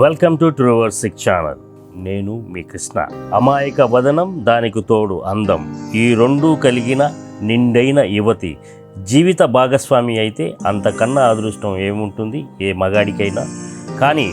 Welcome to ట్రూవర్ సిక్ channel. నేను మీ కృష్ణ. అమాయక వదనం దానికి తోడు అందం. ఈ రెండూ కలిగిన నిండైన యువతి జీవిత భాగస్వామి అయితే అంతకన్నా అదృష్టం ఏముంటుంది? ఏ మగాడికైనా. కానీ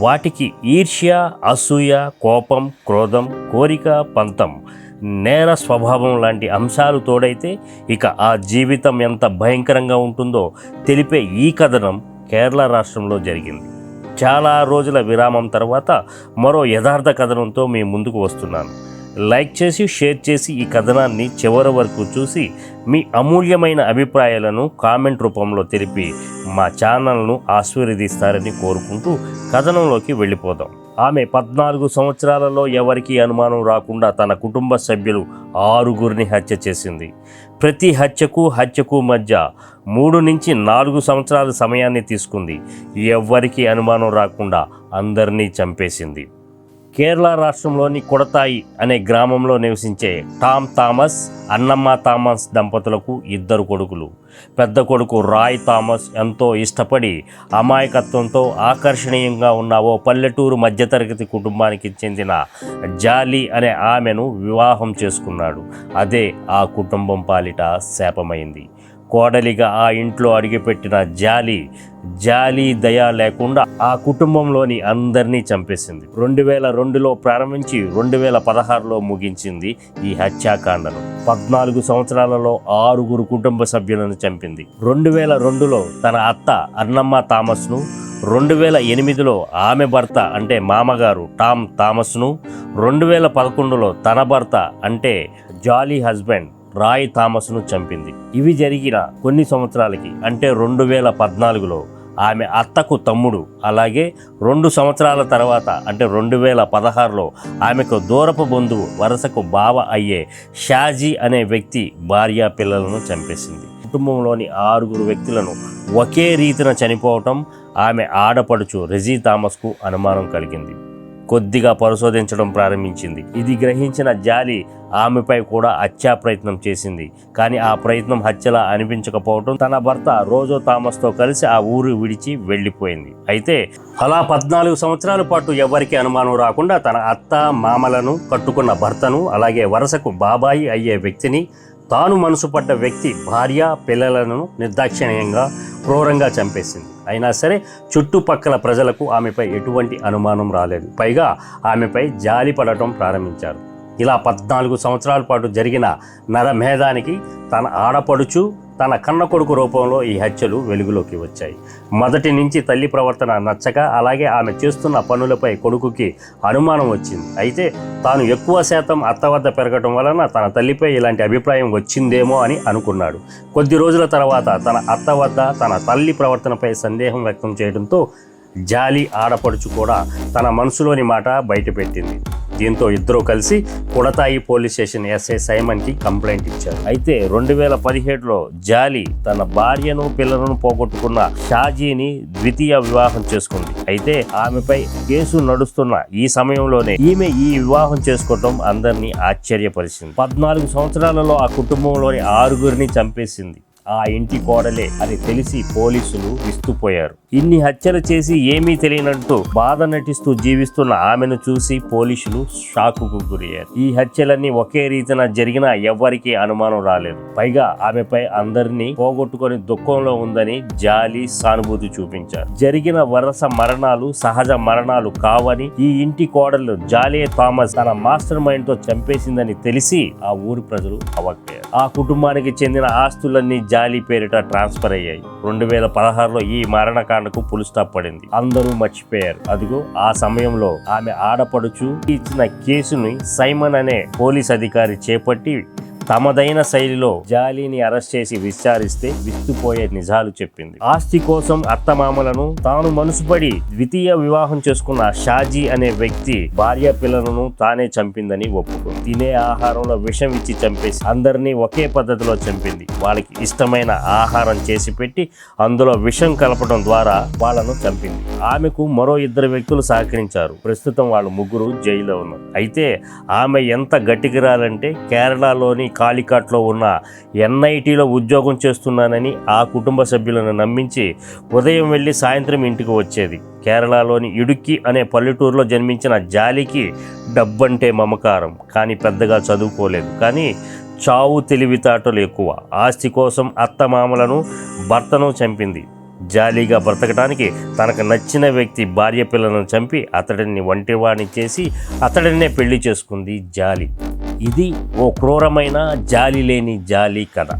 వాటికి ఈర్ష్య అసూయ కోపం క్రోధం కోరిక పంతం నేర స్వభావం లాంటి అంశాలు తోడైతే ఇక ఆ జీవితం ఎంత భయంకరంగా ఉంటుందో తెలిపే ఈ కథనం కేరళ రాష్ట్రంలో జరిగింది. చాలా రోజుల విరామం తర్వాత మరో యథార్థ కథనంతో మీ ముందుకు వస్తున్నాను. లైక్ చేసి షేర్ చేసి ఈ కథనాన్ని చివరి వరకు చూసి మీ అమూల్యమైన అభిప్రాయాలను కామెంట్ రూపంలో తెలిపి మా ఛానల్ను ఆశీర్వదిస్తారని కోరుకుంటూ కథనంలోకి వెళ్ళిపోదాం. ఆమె పద్నాలుగు సంవత్సరాలలో ఎవరికీ అనుమానం రాకుండా తన కుటుంబ సభ్యులు ఆరుగురిని హత్య చేసింది. ప్రతి హత్యకు హత్యకు మధ్య మూడు నుంచి నాలుగు సంవత్సరాల సమయాన్ని తీసుకుంది. ఎవ్వరికీ అనుమానం రాకుండా అందరినీ చంపేసింది. కేరళ రాష్ట్రంలోని కొడతాయి అనే గ్రామంలో నివసించే టామ్ థామస్ అన్నమ్మ థామస్ దంపతులకు ఇద్దరు కొడుకులు. పెద్ద కొడుకు రాయ్ థామస్ ఎంతో ఇష్టపడి అమాయకత్వంతో ఆకర్షణీయంగా ఉన్న ఓ పల్లెటూరు మధ్యతరగతి కుటుంబానికి చెందిన జాలి అనే ఆమెను వివాహం చేసుకున్నాడు. అదే ఆ కుటుంబం పాలిట శాపమైంది. కోడలిగా ఆ ఇంట్లో అడిగిపెట్టిన జాలి జాలి దయ లేకుండా ఆ కుటుంబంలోని అందరినీ చంపేసింది. రెండు వేల రెండులో ప్రారంభించి రెండు వేల పదహారులో ముగించింది ఈ హత్యాకాండను. పద్నాలుగు సంవత్సరాలలో ఆరుగురు కుటుంబ సభ్యులను చంపింది. రెండు వేల రెండులో తన అత్త అన్నమ్మ థామస్ను రెండు వేల ఎనిమిదిలో ఆమె భర్త అంటే మామగారు టామ్ థామస్ను రెండు వేల పదకొండులో తన భర్త అంటే జాలీ హస్బెండ్ రాయ్ థామస్ను చంపింది. ఇవి జరిగిన కొన్ని సంవత్సరాలకి అంటే రెండు వేల పద్నాలుగులో ఆమె అత్తకు తమ్ముడు అలాగే రెండు సంవత్సరాల తర్వాత అంటే రెండు వేల పదహారులో ఆమెకు దూరపు బంధువు వరుసకు బావ అయ్యే షాజీ అనే వ్యక్తి భార్య పిల్లలను చంపేసింది. కుటుంబంలోని ఆరుగురు వ్యక్తులను ఒకే రీతిన చనిపోవటం ఆమె ఆడపడుచు రెజీ థామస్కు అనుమానం కలిగింది. కొద్దిగా పరిశోధించడం ప్రారంభించింది. ఇది గ్రహించిన జాలి ఆమెపై కూడా హత్యా ప్రయత్నం చేసింది. కానీ ఆ ప్రయత్నం హత్యలా అనిపించకపోవడం తన భర్త రోజో థామస్తో కలిసి ఆ ఊరు విడిచి వెళ్ళిపోయింది. అయితే అలా పద్నాలుగు సంవత్సరాల పాటు ఎవరికి అనుమానం రాకుండా తన అత్త మామలను కట్టుకున్న భర్తను అలాగే వరుసకు బాబాయి అయ్యే వ్యక్తిని తాను మనసుపడ్డ వ్యక్తి భార్య పిల్లలను నిర్దాక్షిణ్యంగా క్రూరంగా చంపేసింది. అయినా సరే చుట్టుపక్కల ప్రజలకు ఆమెపై ఎటువంటి అనుమానం రాలేదు. పైగా ఆమెపై జాలి పడటం ప్రారంభించారు. ఇలా పద్నాలుగు సంవత్సరాల పాటు జరిగిన నరమేధానికి తన ఆడపడుచు తన కన్న కొడుకు రూపంలో ఈ హత్యలు వెలుగులోకి వచ్చాయి. మొదటి నుంచి తల్లి ప్రవర్తన నచ్చక అలాగే ఆమె చేస్తున్న పనులపై కొడుకుకి అనుమానం వచ్చింది. అయితే తాను ఎక్కువ శాతం అత్త వద్ద పెరగటం వలన తన తల్లిపై ఇలాంటి అభిప్రాయం వచ్చిందేమో అని అనుకున్నాడు. కొద్ది రోజుల తర్వాత తన అత్త వద్ద తన తల్లి ప్రవర్తనపై సందేహం వ్యక్తం చేయడంతో జాలి ఆడపడుచు కూడా తన మనసులోని మాట బయటపెట్టింది. దీంతో ఇద్దరూ కలిసి కుడతాయి పోలీస్ స్టేషన్ ఎస్ఐ సైమన్కి కంప్లైంట్ ఇచ్చారు. అయితే రెండు వేల పదిహేడులో జాలి తన భార్యను పిల్లలను పోగొట్టుకున్న షాజీని ద్వితీయ వివాహం చేసుకుంది. అయితే ఆమెపై కేసు నడుస్తున్న ఈ సమయంలోనే ఈమె ఈ వివాహం చేసుకోవటం అందరినీ ఆశ్చర్యపరిచింది. పద్నాలుగు సంవత్సరాలలో ఆ కుటుంబంలోని ఆరుగురిని చంపేసింది. ఆ ఇంటి కోడలే అని తెలిసి పోలీసులు విస్తుపోయారు. ఇన్ని హత్యలు చేసి ఏమీ తెలియనట్టు బాధ నటిస్తూ జీవిస్తున్న ఆమెను చూసి పోలీసులు షాకుకు గురయ్యారు. ఈ హత్యలన్నీ ఒకే రీతిన జరిగినా ఎవ్వరికీ అనుమానం రాలేదు. పైగా ఆమెపై అందరినీ పోగొట్టుకొని దుఃఖంలో ఉందని జాలి సానుభూతి చూపించారు. జరిగిన వరస మరణాలు సహజ మరణాలు కావని ఈ ఇంటి కోడలు జాలియే థామస్ తన మాస్టర్ మైండ్తో చంపేసిందని తెలిసి ఆ ఊరి ప్రజలు అవక్కారు. ఆ కుటుంబానికి చెందిన ఆస్తులన్నీ జాలి పేరిట ట్రాన్స్ఫర్ అయ్యాయి. రెండు వేల పదహారులో ఈ మరణకాండకు పులు స్టాప్ పడింది. అందరూ మర్చిపోయారు. అదిగో ఆ సమయంలో ఆమె ఆడపడుచు ఇచ్చిన కేసుని సైమన్ అనే పోలీస్ అధికారి చేపట్టి తమదైన శైలిలో జాలీని అరెస్ట్ చేసి విచారిస్తే విస్తుపోయే నిజాలు చెప్పింది. ఆస్తి కోసం అత్తమామలను తాను మనసుపడి ద్వితీయ వివాహం చేసుకున్న షాజీ అనే వ్యక్తి భార్య పిల్లలను తానే చంపిందని ఒప్పుకుంది తినే ఆహారంలో విషం ఇచ్చి చంపేసి అందరినీ ఒకే పద్ధతిలో చంపింది. వాళ్ళకి ఇష్టమైన ఆహారం చేసి పెట్టి అందులో విషం కలపడం ద్వారా వాళ్ళను చంపింది. ఆమెకు మరో ఇద్దరు వ్యక్తులు సహకరించారు. ప్రస్తుతం వాళ్ళు ముగ్గురు జైల్లో ఉన్నారు. అయితే ఆమె ఎంత గట్టికిరాలంటే కేరళలోని కాలికాట్లో ఉన్న ఎన్ఐటీలో ఉద్యోగం చేస్తున్నానని ఆ కుటుంబ సభ్యులను నమ్మించి ఉదయం వెళ్ళి సాయంత్రం ఇంటికి వచ్చేది. కేరళలోని ఇడుక్కి అనే పల్లెటూరులో జన్మించిన జాలికి డబ్బంటే మమకారం. కానీ పెద్దగా చదువుకోలేదు. కానీ చావు తెలివితేటలు ఎక్కువ. ఆస్తి కోసం అత్తమామలను భర్తను చంపింది. జాలీగా బ్రతకడానికి తనకు నచ్చిన వ్యక్తి భార్య పిల్లలను చంపి అతడిని వంటివాణి చేసి అతడినే పెళ్ళి చేసుకుంది జాలి. ఇది ఓ క్రూరమైన జాలి లేని జాలి కథ.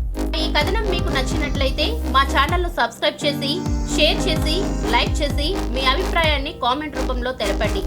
ఈ కథనం మీకు నచ్చినట్లయితే మా ఛానల్ను సబ్స్క్రైబ్ చేసి షేర్ చేసి లైక్ చేసి మీ అభిప్రాయాన్ని కామెంట్ రూపంలో తెలపండి.